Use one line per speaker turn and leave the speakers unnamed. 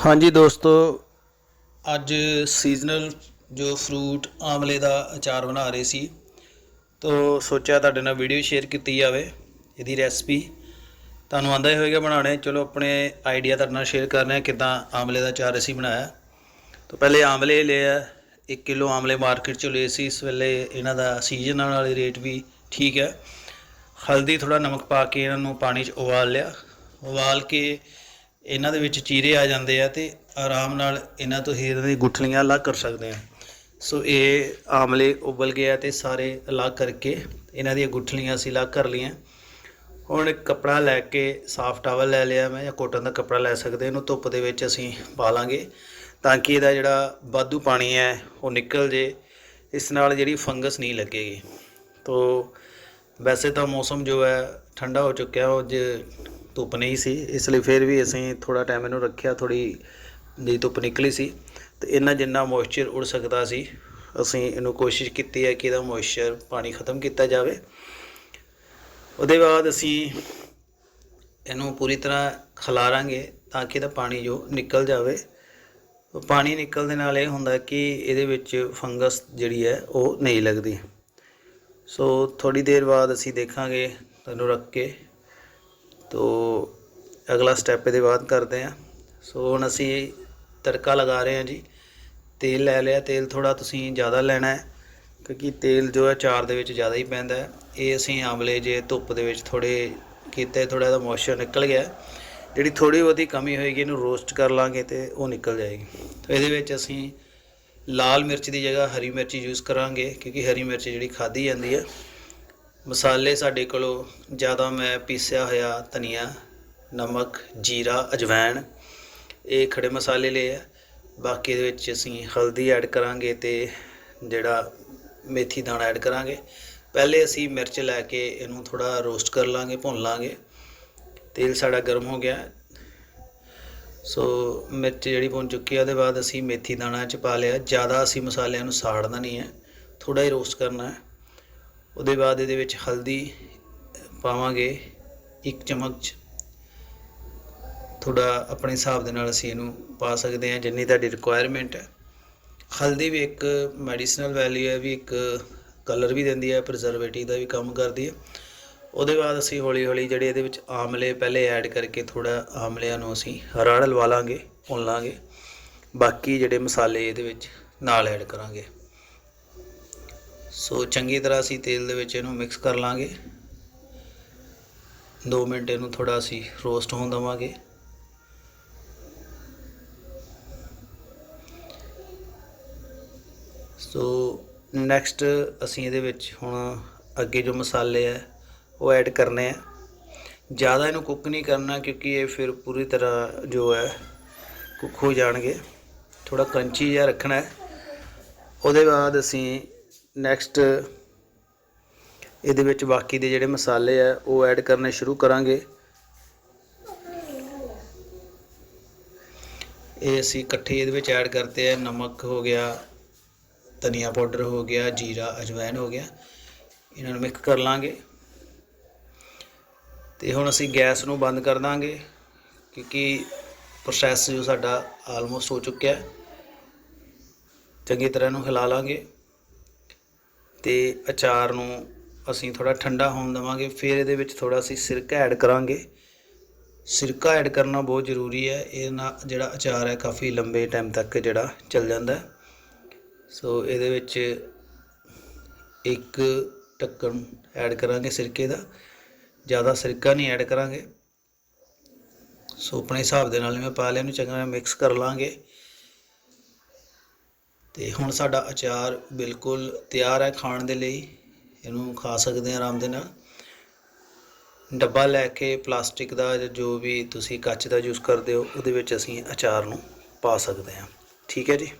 ਹਾਂਜੀ ਦੋਸਤੋ। ਅੱਜ ਸੀਜ਼ਨਲ ਜੋ ਫਰੂਟ ਆਮਲੇ ਦਾ ਅਚਾਰ ਬਣਾ ਰਹੇ ਸੀ, ਤੋ ਸੋਚਿਆ ਤੁਹਾਡੇ ਨਾਲ ਵੀਡੀਓ ਸ਼ੇਅਰ ਕੀਤੀ ਜਾਵੇ, ਇਹਦੀ ਰੈਸਪੀ ਤੁਹਾਨੂੰ ਆਂਦਾ ਹੀ ਹੋਵੇਗਾ ਬਣਾਉਣੇ, ਚਲੋ ਆਪਣੇ ਆਈਡੀਆ ਤੁਹਾਡੇ ਨਾਲ ਸ਼ੇਅਰ ਕਰ ਰਹੇ ਹਾਂ ਕਿਦਾਂ ਆਮਲੇ ਦਾ ਅਚਾਰ ਅਸੀਂ ਬਣਾਇਆ। ਤੋ ਪਹਿਲੇ ਆਮਲੇ ਲਿਆ 1 ਕਿਲੋ ਆਮਲੇ ਮਾਰਕੀਟ ਚੋਂ ਲਏ ਸੀ, ਇਸ ਵੇਲੇ ਇਹਨਾਂ ਦਾ ਸੀਜ਼ਨ ਵਾਲੇ ਰੇਟ ਵੀ ਠੀਕ ਹੈ। ਹਲਦੀ ਥੋੜਾ ਨਮਕ ਪਾ ਕੇ ਇਹਨਾਂ ਨੂੰ ਪਾਣੀ 'ਚ ਉਬਾਲ ਲਿਆ। ਉਬਾਲ ਕੇ ਇਹਨਾਂ ਦੇ ਵਿੱਚ ਚੀਰੇ ਆ ਜਾਂਦੇ ਆ ਤੇ ਆਰਾਮ ਨਾਲ ਇਹਨਾਂ ਤੋਂ ਹੀ ਇਹਨਾਂ ਦੀ ਗੁਠਲੀਆਂ ਅਲੱਗ ਕਰ ਸਕਦੇ ਆ। ਸੋ ਇਹ ਆਮਲੇ ਉਬਲ ਗਿਆ ਤੇ ਸਾਰੇ ਅਲੱਗ ਕਰਕੇ ਇਹਨਾਂ ਦੀਆਂ ਗੁਠਲੀਆਂ ਅਸੀਂ ਅਲੱਗ ਕਰ ਲਈਆਂ। ਹੁਣ ਇੱਕ ਕੱਪੜਾ ਲੈ ਕੇ ਸਾਫ਼ ਟਾਵਲ ਲੈ ਲਿਆ ਮੈਂ ਜਾਂ ਕੋਟਨ ਦਾ ਕੱਪੜਾ ਲੈ ਸਕਦੇ ਇਹਨੂੰ ਧੁੱਪ ਦੇ ਵਿੱਚ ਅਸੀਂ ਪਾ ਲਾਂਗੇ ਤਾਂ ਕਿ ਇਹਦਾ ਜਿਹੜਾ ਵਾਧੂ ਪਾਣੀ ਹੈ ਉਹ ਨਿਕਲ ਜੇ, ਇਸ ਨਾਲ ਜਿਹੜੀ ਫੰਗਸ ਨਹੀਂ ਲੱਗੇਗੀ। ਤੋ ਵੈਸੇ ਤਾਂ ਮੌਸਮ ਜੋ ਹੈ ਠੰਡਾ ਹੋ ਚੁੱਕਿਆ, ਉਹ ਜੇ ਧੁੱਪ ਨਹੀਂ ਸੀ, ਇਸ ਲਈ ਫਿਰ ਵੀ ਅਸੀਂ ਥੋੜਾ ਟਾਈਮ ਇਹਨੂੰ ਰੱਖਿਆ ਥੋੜੀ ਜਿਹੀ ਧੁੱਪ ਨਿਕਲੀ ਸੀ ਤੇ ਇਹਨਾਂ ਜਿੰਨਾ ਮੋਇਸਚਰ ਉੜ ਸਕਦਾ ਸੀ, ਅਸੀਂ ਇਹਨੂੰ ਕੋਸ਼ਿਸ਼ ਕੀਤੀ ਹੈ ਕਿ ਇਹਦਾ ਮੋਇਸਚਰ ਪਾਣੀ ਖਤਮ ਕੀਤਾ ਜਾਵੇ। ਉਹਦੇ ਬਾਅਦ ਅਸੀਂ ਇਹਨੂੰ ਪੂਰੀ ਤਰ੍ਹਾਂ ਖਿਲਾਰਾਂਗੇ ਤਾਂ ਕਿ ਇਹਦਾ ਪਾਣੀ ਜੋ ਨਿਕਲ ਜਾਵੇ। ਪਾਣੀ ਨਿਕਲ ਦੇ ਨਾਲ ਇਹ ਹੁੰਦਾ ਕਿ ਇਹਦੇ ਵਿੱਚ ਫੰਗਸ ਜਿਹੜੀ ਹੈ ਉਹ ਨਹੀਂ ਲੱਗਦੀ। ਸੋ ਥੋੜੀ ਦੇਰ ਬਾਅਦ ਅਸੀਂ ਦੇਖਾਂਗੇ ਤੁਹਾਨੂੰ ਰੱਖ ਕੇ ਤੋ ਅਗਲਾ ਸਟੈਪ ਇਹਦੇ ਬਾਅਦ ਕਰਦੇ ਹਾਂ। ਸੋ ਹੁਣ ਅਸੀਂ ਤੜਕਾ ਲਗਾ ਰਹੇ ਹਾਂ ਜੀ। ਤੇਲ ਲੈ ਲਿਆ। ਤੇਲ ਥੋੜਾ ਤੁਸੀਂ ਜ਼ਿਆਦਾ ਲੈਣਾ ਹੈ, ਕਿਉਂਕਿ ਤੇਲ ਜੋ ਹੈ ਚਾਰ ਦੇ ਵਿੱਚ ਜ਼ਿਆਦਾ ਹੀ ਪੈਂਦਾ ਹੈ। ਇਹ ਅਸੀਂ ਆਮਲੇ ਜੇ ਧੁੱਪ ਦੇ ਵਿੱਚ ਥੋੜੇ ਕੀਤੇ ਥੋੜਾ ਇਹਦਾ ਮੋਇਸਚਰ ਨਿਕਲ ਗਿਆ। ਜਿਹੜੀ ਥੋੜੀ ਬਹੁਤੀ ਕਮੀ ਹੋਏਗੀ, ਇਹਨੂੰ ਰੋਸਟ ਕਰ ਲਾਂਗੇ ਤੇ ਉਹ ਨਿਕਲ ਜਾਏਗੀ। ਤਾਂ ਇਹਦੇ ਵਿੱਚ ਅਸੀਂ ਲਾਲ ਮਿਰਚ ਦੀ ਜਗ੍ਹਾ ਹਰੀ ਮਿਰਚ ਯੂਜ਼ ਕਰਾਂਗੇ, ਕਿਉਂਕਿ ਹਰੀ ਮਿਰਚ ਜਿਹੜੀ ਖਾਧੀ ਜਾਂਦੀ ਹੈ ਮਸਾਲੇ ਸਾਡੇ ਕੋਲੋਂ ਜ਼ਿਆਦਾ ਮੈਂ ਪੀਸਿਆ ਹੋਇਆ ਧਨੀਆ, ਨਮਕ, ਜੀਰਾ ਅਜਵਾਇਣ ਇਹ ਖੜੇ ਮਸਾਲੇ ਲਏ ਆ। ਬਾਕੀ ਦੇ ਵਿੱਚ ਅਸੀਂ ਹਲਦੀ ਐਡ ਕਰਾਂਗੇ ਤੇ ਜਿਹੜਾ ਮੇਥੀ ਦਾਣਾ ਐਡ ਕਰਾਂਗੇ। ਪਹਿਲੇ ਅਸੀਂ ਮਿਰਚ ਲੈ ਕੇ ਇਹਨੂੰ ਥੋੜਾ ਰੋਸਟ ਕਰ ਲਾਂਗੇ, ਭੁੰਨ ਲਾਂਗੇ। ਤੇਲ ਸਾਡਾ ਗਰਮ ਹੋ ਗਿਆ। ਸੋ ਮਿਰਚ ਜਿਹੜੀ ਭੁੰਨ ਚੁੱਕੀ ਆ, ਉਹਦੇ ਬਾਅਦ ਅਸੀਂ ਮੇਥੀ ਦਾਣਾ ਚ ਪਾ ਲਿਆ। ਜ਼ਿਆਦਾ ਅਸੀਂ ਮਸਾਲਿਆਂ ਨੂੰ ਸਾੜਨਾ ਨਹੀਂ ਹੈ। ਥੋੜਾ ਹੀ ਰੋਸਟ ਕਰਨਾ ਹੈ। ਉਹਦੇ ਬਾਅਦ ਇਹਦੇ ਵਿੱਚ ਹਲਦੀ ਪਾਵਾਂਗੇ, ਇੱਕ ਚਮਚ। ਥੋੜਾ ਆਪਣੇ ਹਿਸਾਬ ਦੇ ਨਾਲ ਅਸੀਂ ਇਹਨੂੰ ਪਾ ਸਕਦੇ ਹਾਂ, ਜਿੰਨੀ ਤੁਹਾਡੀ ਰਿਕੁਆਇਰਮੈਂਟ ਹੈ। ਹਲਦੀ ਵੀ ਇੱਕ ਮੈਡੀਸਨਲ ਵੈਲਿਊ ਹੈ, ਵੀ ਇੱਕ ਕਲਰ ਵੀ ਦਿੰਦੀ ਹੈ ਪ੍ਰੀਜ਼ਰਵੇਟਿਵ ਦਾ ਵੀ ਕੰਮ ਕਰਦੀ ਹੈ। ਉਹਦੇ ਬਾਅਦ ਅਸੀਂ ਹੌਲੀ ਹੌਲੀ ਜਿਹੜੇ ਇਹਦੇ ਵਿੱਚ ਆਮਲੇ ਪਹਿਲੇ ਐਡ ਕਰਕੇ ਥੋੜਾ ਆਮਲਿਆਂ ਨੂੰ ਅਸੀਂ ਰੜ ਲਵਾ ਲਾਂਗੇ, ਭੁੰਨ ਲਾਂਗੇ। ਬਾਕੀ ਜਿਹੜੇ ਮਸਾਲੇ ਇਹਦੇ ਵਿੱਚ ਨਾਲ ਐਡ ਕਰਾਂਗੇ। ਸੋ ਚੰਗੀ ਤਰ੍ਹਾਂ ਅਸੀਂ ਤੇਲ ਦੇ ਵਿੱਚ ਇਹਨੂੰ ਮਿਕਸ ਕਰ ਲਾਂਗੇ। 2 ਮਿੰਟ ਇਹਨੂੰ ਥੋੜਾ ਅਸੀਂ ਰੋਸਟ ਹੋਣ ਦਵਾਂਗੇ। ਸੋ ਨੈਕਸਟ ਅਸੀਂ ਇਹਦੇ ਵਿੱਚ ਹੁਣ ਅੱਗੇ ਜੋ ਮਸਾਲੇ ਆ, ਉਹ ਐਡ ਕਰਨੇ ਆ। ਜ਼ਿਆਦਾ ਇਹਨੂੰ ਕੁੱਕ ਨਹੀਂ ਕਰਨਾ ਕਿਉਂਕਿ ਇਹ ਫਿਰ ਪੂਰੀ ਤਰ੍ਹਾਂ ਜੋ ਹੈ ਕੁੱਕ ਹੋ ਜਾਣਗੇ। ਥੋੜਾ ਕਰੰਚੀ ਜਿਹਾ ਰੱਖਣਾ ਹੈ। ਉਹਦੇ ਬਾਅਦ ਅਸੀਂ ਨੈਕਸਟ ਇਹਦੇ ਵਿੱਚ ਬਾਕੀ ਦੇ ਜਿਹੜੇ ਮਸਾਲੇ ਆ, ਉਹ ਐਡ ਕਰਨੇ ਸ਼ੁਰੂ ਕਰਾਂਗੇ। ਇਹ ਅਸੀਂ ਇਕੱਠੇ ਇਹਦੇ ਵਿੱਚ ਐਡ ਕਰਤੇ ਆ, ਨਮਕ ਹੋ ਗਿਆ, ਧਨੀਆ ਪਾਊਡਰ ਹੋ ਗਿਆ, ਜੀਰਾ, ਅਜਵਾਇਨ ਹੋ ਗਿਆ। ਇਹਨਾਂ ਨੂੰ ਮਿਕਸ ਕਰ ਲਾਂਗੇ। ਤੇ ਹੁਣ ਅਸੀਂ ਗੈਸ ਨੂੰ ਬੰਦ ਕਰ ਦਾਂਗੇ, ਕਿਉਂਕਿ ਪ੍ਰੋਸੈਸ ਜੋ ਸਾਡਾ ਆਲਮੋਸਟ ਹੋ ਚੁੱਕਿਆ। ਹੈ ਚੰਗੀ ਤਰ੍ਹਾਂ ਨੂੰ ਹਿਲਾ ਲਾਂਗੇ। ਤੇ ਅਚਾਰ ਨੂੰ ਅਸੀਂ ਥੋੜਾ ਠੰਡਾ ਹੋਣ ਦੇਵਾਂਗੇ, ਫਿਰ ਇਹਦੇ ਵਿੱਚ ਥੋੜਾ ਅਸੀਂ ਸਿਰਕਾ ਐਡ ਕਰਾਂਗੇ। ਸਿਰਕਾ ਐਡ ਕਰਨਾ ਬਹੁਤ ਜ਼ਰੂਰੀ ਹੈ, ਇਹ ਨਾਲ ਜਿਹੜਾ ਅਚਾਰ ਹੈ ਕਾਫੀ ਲੰਬੇ ਟਾਈਮ ਤੱਕ ਜਿਹੜਾ ਚੱਲ ਜਾਂਦਾ ਸੋ ਇਹਦੇ ਵਿੱਚ ਇੱਕ ਢੱਕਣ ਐਡ ਕਰਾਂਗੇ ਸਿਰਕੇ ਦਾ, ਜ਼ਿਆਦਾ ਸਿਰਕਾ ਨਹੀਂ ਐਡ ਕਰਾਂਗੇ। ਸੋ ਆਪਣੇ ਹਿਸਾਬ ਦੇ ਨਾਲ ਮੈਂ ਪਾ ਲਿਆ, ਇਹਨੂੰ ਚੰਗਾ ਮਿਕਸ ਕਰ ਲਾਂਗੇ। ਅਤੇ ਹੁਣ ਸਾਡਾ ਅਚਾਰ ਬਿਲਕੁਲ ਤਿਆਰ ਹੈ ਖਾਣ ਦੇ ਲਈ। ਇਹਨੂੰ ਖਾ ਸਕਦੇ ਹਾਂ ਆਰਾਮ ਦੇ ਨਾਲ। ਡੱਬਾ ਲੈ ਕੇ ਪਲਾਸਟਿਕ ਦਾ ਜਾਂ ਜੋ ਵੀ ਤੁਸੀਂ ਕੱਚ ਦਾ ਯੂਜ਼ ਕਰਦੇ ਹੋ, ਉਹਦੇ ਵਿੱਚ ਅਸੀਂ ਅਚਾਰ ਨੂੰ ਪਾ ਸਕਦੇ ਹਾਂ। ਠੀਕ ਹੈ ਜੀ?